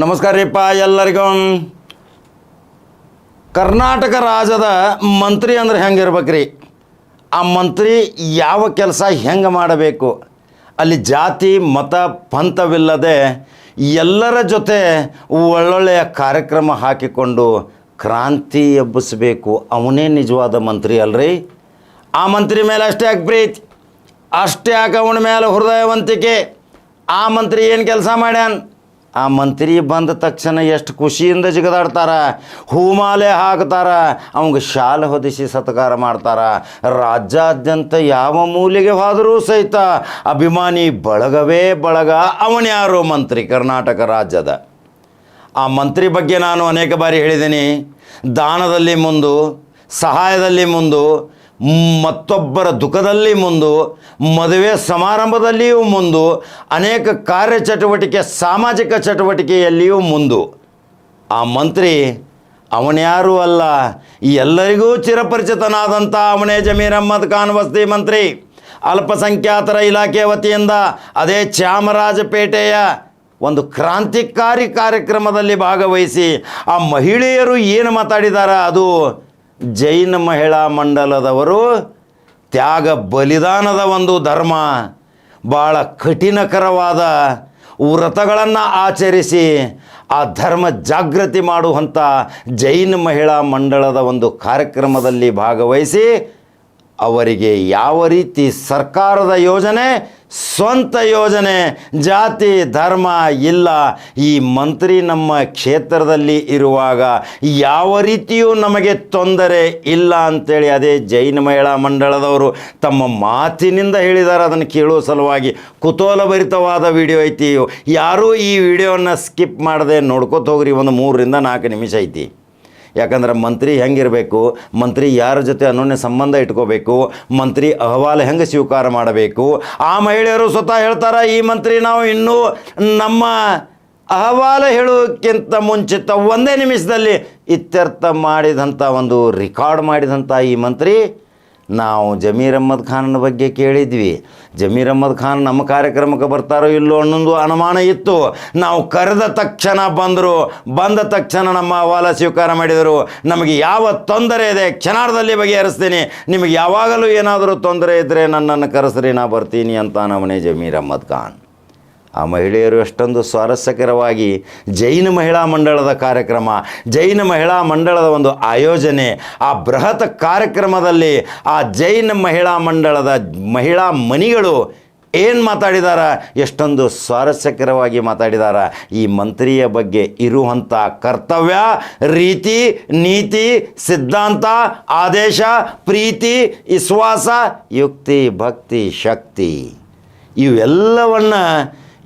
ನಮಸ್ಕಾರ ರೀಪ್ಪ ಎಲ್ಲರಿಗೂ. ಕರ್ನಾಟಕ ರಾಜ್ಯದ ಮಂತ್ರಿ ಅಂದ್ರೆ ಹೆಂಗಿರ್ಬೇಕ್ರಿ? ಆ ಮಂತ್ರಿ ಯಾವ ಕೆಲಸ ಹೆಂಗೆ ಮಾಡಬೇಕು? ಅಲ್ಲಿ ಜಾತಿ, ಮತ, ಪಂಥವಿಲ್ಲದೆ ಎಲ್ಲರ ಜೊತೆ ಒಳ್ಳೊಳ್ಳೆಯ ಕಾರ್ಯಕ್ರಮ ಹಾಕಿಕೊಂಡು ಕ್ರಾಂತಿ ಎಬ್ಬಿಸಬೇಕು. ಅವನೇ ನಿಜವಾದ ಮಂತ್ರಿ ಅಲ್ರಿ? ಆ ಮಂತ್ರಿ ಮೇಲೆ ಅಷ್ಟೇ ಯಾಕೆ ಪ್ರೀತಿ? ಅಷ್ಟೇ ಯಾಕೆ ಅವನ ಮೇಲೆ ಹೃದಯವಂತಿಕೆ? ಆ ಮಂತ್ರಿ ಏನು ಕೆಲಸ ಮಾಡ್ಯಾನ? ಆ ಮಂತ್ರಿ ಬಂದ ತಕ್ಷಣ ಎಷ್ಟು ಖುಷಿಯಿಂದ ಜಿಗದಾಡ್ತಾರ? ಹೂಮಾಲೆ ಹಾಕ್ತಾರ. ಅವಂಗೆ ಶಾಲ ಹೊದಿಸಿ ಸತ್ಕಾರ ಮಾಡ್ತಾರ. ರಾಜ್ಯಾದ್ಯಂತ ಯಾವ ಮೂಲೆಗೆ ಹೋದರೂ ಸಹಿತ ಅಭಿಮಾನಿ ಬಳಗವೇ ಬಳಗ ಅವನ್ಯಾರು ಮಂತ್ರಿ ಕರ್ನಾಟಕ ರಾಜ್ಯದ? ಆ ಮಂತ್ರಿ ಬಗ್ಗೆ ನಾನು ಅನೇಕ ಬಾರಿ ಹೇಳಿದ್ದೀನಿ. ದಾನದಲ್ಲಿ ಮುಂದು, ಸಹಾಯದಲ್ಲಿ ಮುಂದು ಮತ್ತೊಬ್ಬರ ದುಃಖದಲ್ಲಿ ಮುಂದು, ಮದುವೆ ಸಮಾರಂಭದಲ್ಲಿಯೂ ಮುಂದು, ಅನೇಕ ಕಾರ್ಯಚಟುವಟಿಕೆ, ಸಾಮಾಜಿಕ ಚಟುವಟಿಕೆಯಲ್ಲಿಯೂ ಮುಂದು. ಆ ಮಂತ್ರಿ, ಅವನ್ಯಾರೂ ಅಲ್ಲ ಎಲ್ಲರಿಗೂ ಚಿರಪರಿಚಿತನಾದಂಥ ಅವನೇ ಜಮೀರ್ ಅಹ್ಮದ್ ಖಾನ್ ವಸ್ತಿ ಮಂತ್ರಿ. ಅಲ್ಪಸಂಖ್ಯಾತರ ಇಲಾಖೆ ವತಿಯಿಂದ ಅದೇ ಚಾಮರಾಜಪೇಟೆಯ ಒಂದು ಕ್ರಾಂತಿಕಾರಿ ಕಾರ್ಯಕ್ರಮದಲ್ಲಿ ಭಾಗವಹಿಸಿ ಆ ಮಹಿಳೆಯರು ಏನು ಮಾತಾಡಿದಾರ ಅದು ಜೈನ ಮಹಿಳಾ ಮಂಡಲದವರು ತ್ಯಾಗ ಬಲಿದಾನದ ಒಂದು ಧರ್ಮ ಭಾಳ ಕಠಿಣಕರವಾದ ವ್ರತಗಳನ್ನು ಆಚರಿಸಿ ಆ ಧರ್ಮ ಜಾಗೃತಿ ಮಾಡುವಂಥ ಜೈನ ಮಹಿಳಾ ಮಂಡಳದ ಒಂದು ಕಾರ್ಯಕ್ರಮದಲ್ಲಿ ಭಾಗವಹಿಸಿ ಅವರಿಗೆ ಯಾವ ರೀತಿ ಸರ್ಕಾರದ ಯೋಜನೆ ಸ್ವಂತ ಯೋಜನೆ, ಜಾತಿ, ಧರ್ಮ ಇಲ್ಲ. ಈ ಮಂತ್ರಿ ನಮ್ಮ ಕ್ಷೇತ್ರದಲ್ಲಿ ಇರುವಾಗ ಯಾವ ರೀತಿಯೂ ನಮಗೆ ತೊಂದರೆ ಇಲ್ಲ ಅಂತೇಳಿ ಅದೇ ಜೈನ ಮಹಿಳಾ ಮಂಡಳದವರು ತಮ್ಮ ಮಾತಿನಿಂದ ಹೇಳಿದ್ದಾರೆ. ಅದನ್ನು ಕೇಳುವ ಸಲುವಾಗಿ ಕುತೂಹಲಭರಿತವಾದ ವಿಡಿಯೋ ಐತಿ. ಯಾರೂ ಈ ವಿಡಿಯೋವನ್ನು ಸ್ಕಿಪ್ ಮಾಡದೆ ನೋಡ್ಕೋತ ಹೋಗ್ರಿ. ಒಂದು ಮೂರರಿಂದ ನಾಲ್ಕು ನಿಮಿಷ ಐತಿ. ಯಾಕಂದ್ರೆ ಮಂತ್ರಿ ಹೆಂಗಿರಬೇಕು, ಮಂತ್ರಿ ಯಾರ ಜೊತೆ ಅನೋನ್ಯ ಸಂಬಂಧ ಇಟ್ಕೋಬೇಕು, ಮಂತ್ರಿ ಅಹವಾಲು ಹೆಂಗೆ ಸ್ವೀಕಾರ ಮಾಡಬೇಕು, ಆ ಮಹಿಳೆಯರು ಸ್ವತಃ ಹೇಳ್ತಾರೆ, ಈ ಮಂತ್ರಿ ನಾವು ಇನ್ನೂ ನಮ್ಮ ಅಹವಾಲು ಹೇಳೋಕ್ಕಿಂತ ಮುಂಚಿತ ಒಂದೇ ನಿಮಿಷದಲ್ಲಿ ಇತ್ಯರ್ಥ ಮಾಡಿದಂಥ ಒಂದು ರೆಕಾರ್ಡ್ ಮಾಡಿದಂಥ ಈ ಮಂತ್ರಿ ನಾವು ಜಮೀರ್ ಅಹ್ಮದ್ ಖಾನನ ಬಗ್ಗೆ ಕೇಳಿದ್ವಿ. ಜಮೀರ್ ಅಹ್ಮದ್ ಖಾನ್ ನಮ್ಮ ಕಾರ್ಯಕ್ರಮಕ್ಕೆ ಬರ್ತಾರೋ ಇಲ್ಲೋ ಅನ್ನೊಂದು ಅನುಮಾನ ಇತ್ತು. ನಾವು ಕರೆದ ತಕ್ಷಣ ಬಂದರು. ಬಂದ ತಕ್ಷಣ ನಮ್ಮ ಅಹವಾಲ ಸ್ವೀಕಾರ ಮಾಡಿದರು. ನಮಗೆ ಯಾವ ತೊಂದರೆ ಇದೆ ಕ್ಷಣಾರ್ಧದಲ್ಲಿ ಬಗೆಹರಿಸ್ತೀನಿ. ನಿಮಗೆ ಯಾವಾಗಲೂ ಏನಾದರೂ ತೊಂದರೆ ಇದ್ದರೆ ನನ್ನನ್ನು ಕರೆಸ್ರಿ, ನಾ ಬರ್ತೀನಿ ಅಂತ ನಮ್ಮನೆ ಜಮೀರ್ ಅಹ್ಮದ್ ಖಾನ್. ಆ ಮಹಿಳೆಯರು ಎಷ್ಟೊಂದು ಸ್ವಾರಸ್ಯಕರವಾಗಿ ಜೈನ ಮಹಿಳಾ ಮಂಡಳದ ಕಾರ್ಯಕ್ರಮ, ಜೈನ ಮಹಿಳಾ ಮಂಡಳದ ಒಂದು ಆಯೋಜನೆ, ಆ ಬೃಹತ್ ಕಾರ್ಯಕ್ರಮದಲ್ಲಿ ಆ ಜೈನ ಮಹಿಳಾ ಮಂಡಳದ ಮಹಿಳಾ ಮನಿಗಳು ಏನು ಮಾತಾಡಿದಾರ? ಎಷ್ಟೊಂದು ಸ್ವಾರಸ್ಯಕರವಾಗಿ ಮಾತಾಡಿದಾರ. ಈ ಮಂತ್ರಿಯ ಬಗ್ಗೆ ಇರುವಂಥ ಕರ್ತವ್ಯ, ರೀತಿ, ನೀತಿ, ಸಿದ್ಧಾಂತ, ಆದೇಶ, ಪ್ರೀತಿ, ವಿಶ್ವಾಸ, ಯುಕ್ತಿ, ಭಕ್ತಿ, ಶಕ್ತಿ. ಇವೆಲ್ಲವನ್ನ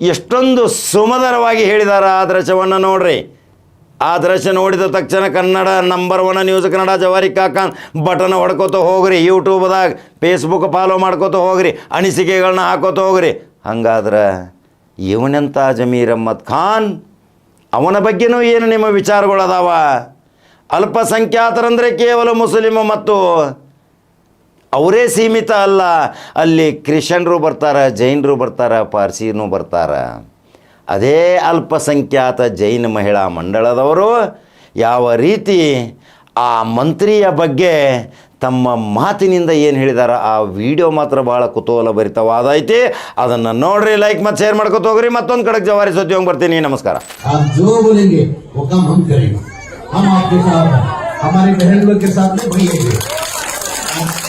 ಎಷ್ಟೊಂದು ಸುಮಧರವಾಗಿ ಹೇಳಿದಾರ ಆ ದೃಶ್ಯವನ್ನು ನೋಡ್ರಿ. ಆ ದೃಶ್ಯ ನೋಡಿದ ತಕ್ಷಣ Kannada number one news Kannada ಜವಾರಿ ಕಾಕಾನ್ ಬಟನ್ ಹೊಡ್ಕೋತ ಹೋಗ್ರಿ, ಯೂಟ್ಯೂಬ್ದಾಗ ಫೇಸ್ಬುಕ್ ಫಾಲೋ ಮಾಡ್ಕೋತ ಹೋಗ್ರಿ ಅನಿಸಿಕೆಗಳನ್ನ ಹಾಕೋತ ಹೋಗ್ರಿ. ಹಂಗಾದ್ರೆ ಇವನೆಂಥ ಜಮೀರ್ ಅಹಮ್ಮದ್ ಖಾನ್? ಅವನ ಬಗ್ಗೆನೂ ಏನು ನಿಮ್ಮ ವಿಚಾರಗಳದಾವ? ಅಲ್ಪಸಂಖ್ಯಾತರಂದರೆ ಕೇವಲ ಮುಸ್ಲಿಮ ಮತ್ತು ಅವರೇ ಸೀಮಿತ ಅಲ್ಲ ಅಲ್ಲಿ ಕ್ರಿಶ್ಚಿಯನ್ರು ಬರ್ತಾರೆ ಜೈನರು ಬರ್ತಾರೆ ಪಾರ್ಸಿನೂ ಬರ್ತಾರೆ ಅದೇ ಅಲ್ಪಸಂಖ್ಯಾತ ಜೈನ ಮಹಿಳಾ ಮಂಡಳದವರು ಯಾವ ರೀತಿ ಆ ಮಂತ್ರಿಯ ಬಗ್ಗೆ ತಮ್ಮ ಮಾತಿನಿಂದ ಏನು ಹೇಳಿದಾರ ಆ ವಿಡಿಯೋ ಮಾತ್ರ ಭಾಳ ಕುತೂಹಲಭರಿತವಾದ ಐತಿ ಅದನ್ನು ನೋಡ್ರಿ ಲೈಕ್ ಮತ್ತು ಶೇರ್ ಮಾಡ್ಕೊತ ಹೋಗ್ರಿ ಮತ್ತೊಂದು ಕಡೆಗೆ ಜವಾರಿ ಸುದ್ದಿ ಹೋಗಿ ಬರ್ತೀನಿ ನಮಸ್ಕಾರ आप जो बोलेंगे वो काम हम करेंगे हम आपके साथ हैं हमारे बहन लोग के साथ में वही है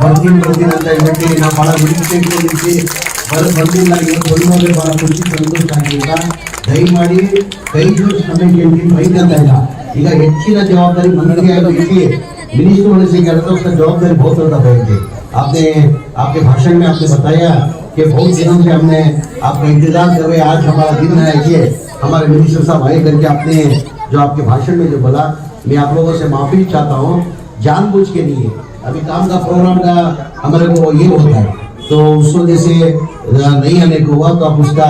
ಬರ್ತೀನಿ ಬರ್ತೀನಿ ಅಂತ ಹೇಳ್ಬಿಟ್ಟು ನಾವು ಬಹಳ ನಿರೀಕ್ಷೆ ಇಟ್ಕೊಂಡಿದ್ವಿ ಬರ ಬಂದಿಲ್ಲ ಇವತ್ತು ಬಂದೋದ್ರೆ ಬಹಳ ಖುಷಿ ಸಂತೋಷ ಆಗಿಲ್ಲ ದಯಮಾಡಿ ಕೈ ಜೋಡಿಸಿ ನಮಗೆ ಕೇಳ್ತೀನಿ ಬೈಕಂತ ಇಲ್ಲ ಈಗ ಹೆಚ್ಚಿನ ಜವಾಬ್ದಾರಿ ನನಗೆ ಅದು ಇಲ್ಲಿ मिनिस्टर होने से क्या रहता है उसका जवाबदारी बहुत ज्यादा रहेगी आपने आपके भाषण में आपने बताया कि बहुत दिनों से हमने आपका इंतजार कर रहे हैं आज हमारा दिन है ये हमारे मिनिस्टर साहब आए करके आपने जो आपके भाषण में जो बोला मैं आप लोगों से माफी चाहता हूँ जानबूझ के नहीं है अभी काम का प्रोग्राम का हमारे को ये होता है। तो उस वजह से नहीं आने को हुआ तो आप उसका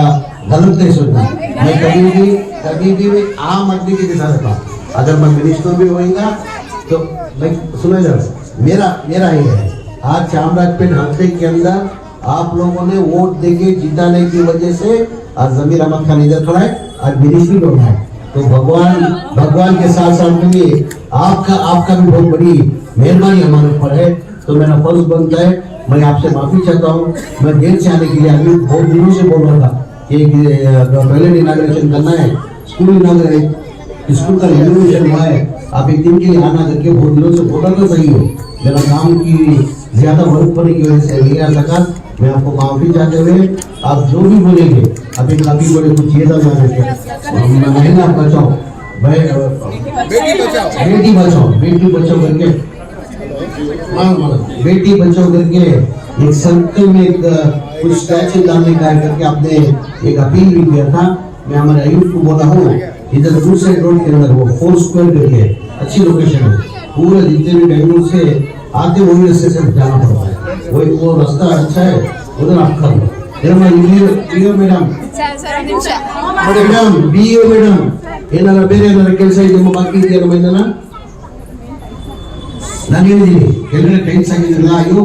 गलत नहीं सोचना मैं कभी भी कभी भी आम आदमी के जैसा रहता हूँ अगर मैं मिनिस्टर भी होएगा तो मैं, सुनो जरा मेरा मेरा ये है। आज चामराजपेट हल्के के अंदर आप लोगों ने वोट देके जिताने की वजह से आज जमीर अहमद खान इधर खड़ा है, आज मिनिस्ट्री होना है। तो भगवान भगवान के साथ साथ में ये आपका आपका भी बहुत बड़ी मेहरबानी हमारे ऊपर है। तो मेरा फ़र्ज़ बनता है, मैं आपसे माफ़ी चाहता हूँ। मैं देर से आने के लिए अभी बहुत दिनों से बोल रहा था कि पहले इनाग्रेशन करना है स्कूल इनाग्रेशन स्कूल का इनाग्रेशन हुआ है। आप एक दिन के लिए आना करके बहुत दिनों से बोला तो सही हो। मेरा काम की ज़्यादा वर्क पड़ने की वजह से नहीं आ सका मैं आपको माफ़ी चाहते हुए आप जो भी बोलेंगे अभी काफ़ी बड़े कुछ ये था महिला बचाओ बेटी बचाओ। बेटी बचाओ बेटी बचाओ करके। हाँ, हाँ, बेटी बचाओ करके एक सर्कल में एक कुछ स्टैचू डालने का करके आपने एक अपील भी किया था। मैं हमारे आयुक्त को बोला हूँ इधर दूसरे रोड के अंदर वो फोर स्क्वायर करके अच्छी लोकेशन है। पूरे जितने भी बेंगलुरु से आते वही रास्ते से जाना पड़ता है। वही वो रास्ता अच्छा है उधर आप कर लो ಏನಮ್ಮ ಇಲ್ಲಿ ಇಲ್ಲಿ madam madam B U madam ಏನಾರ ಬೇರೆ ಏನಾರ ಕೆಲಸ ಇದೆಯಮ್ಮ ಬಾಕಿ ಇದೆಯಮ್ಮ ಏನಾರ ನಾನು ಹೇಳಿದ್ದೀನಿ ಎಲ್ಲರೂ ಟೈಲ್ಸ್ ಹಾಕಿದ್ರಲ್ಲ ಅಯ್ಯೋ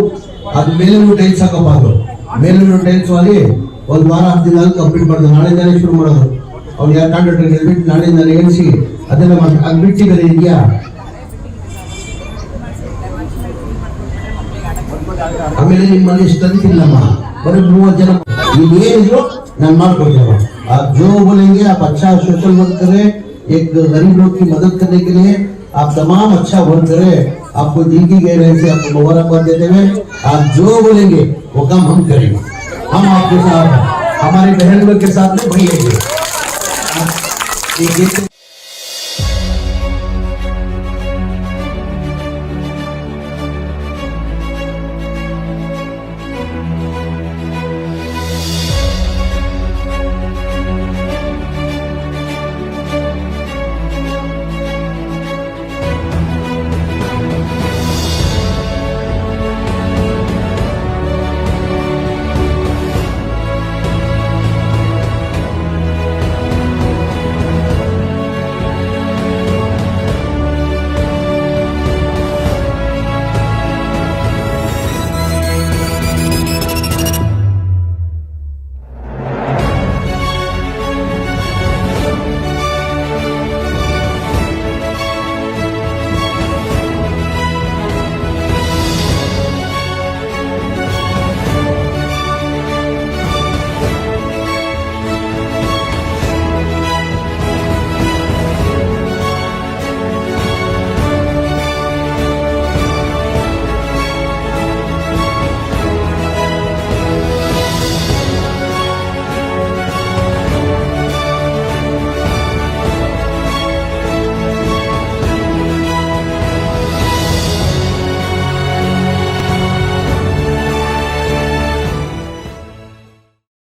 ಅದ್ ಮೇಲೂ ಟೈಲ್ಸ್ ಹಾಕಬಾರ್ದು ಮೇಲೂ ಟೈಲ್ಸ್ ಅಲ್ಲಿ ಒಂದ್ ವಾರ ಹತ್ತು ದಿನ ಕಂಪ್ಲೀಟ್ ಮಾಡಿದ್ರು ನಾಳೆಯಿಂದಾನೆ ಶುರು ಮಾಡೋದು ಅವ್ನು ಯಾರು ಕಾಂಟ್ರಾಕ್ಟರ್ ಹೇಳ್ಬಿಟ್ಟು ನಾಳೆಯಿಂದ ಹೇಳಿಸಿ ಅದೆಲ್ಲ ಮಾಡಿ ಅದು ಬಿಟ್ಟು ಬೇರೆ ಇದೆಯಾ ಆಮೇಲೆ ನಿಮ್ಮಲ್ಲಿ ಸ್ಟ್ರೆಂತ್ ಇಲ್ಲಮ್ಮ ಬರೀ ಮೂವತ್ತು ಜನ ಇಲ್ಲಿ ಏನಿದ್ರು ನಾನು ಮಾಡ್ಕೊಡ್ತೇವೆ आप जो बोलेंगे आप अच्छा सोशल वर्क करें एक गरीब लोग की मदद करने के लिए आप तमाम अच्छा वर्क करें आपको दिल की गहराई से आपको मुबारकबाद देते हुए आप जो बोलेंगे वो काम हम करेंगे हम आपके साथ हैं हमारे बहन लोग के साथ में भैया ये- ये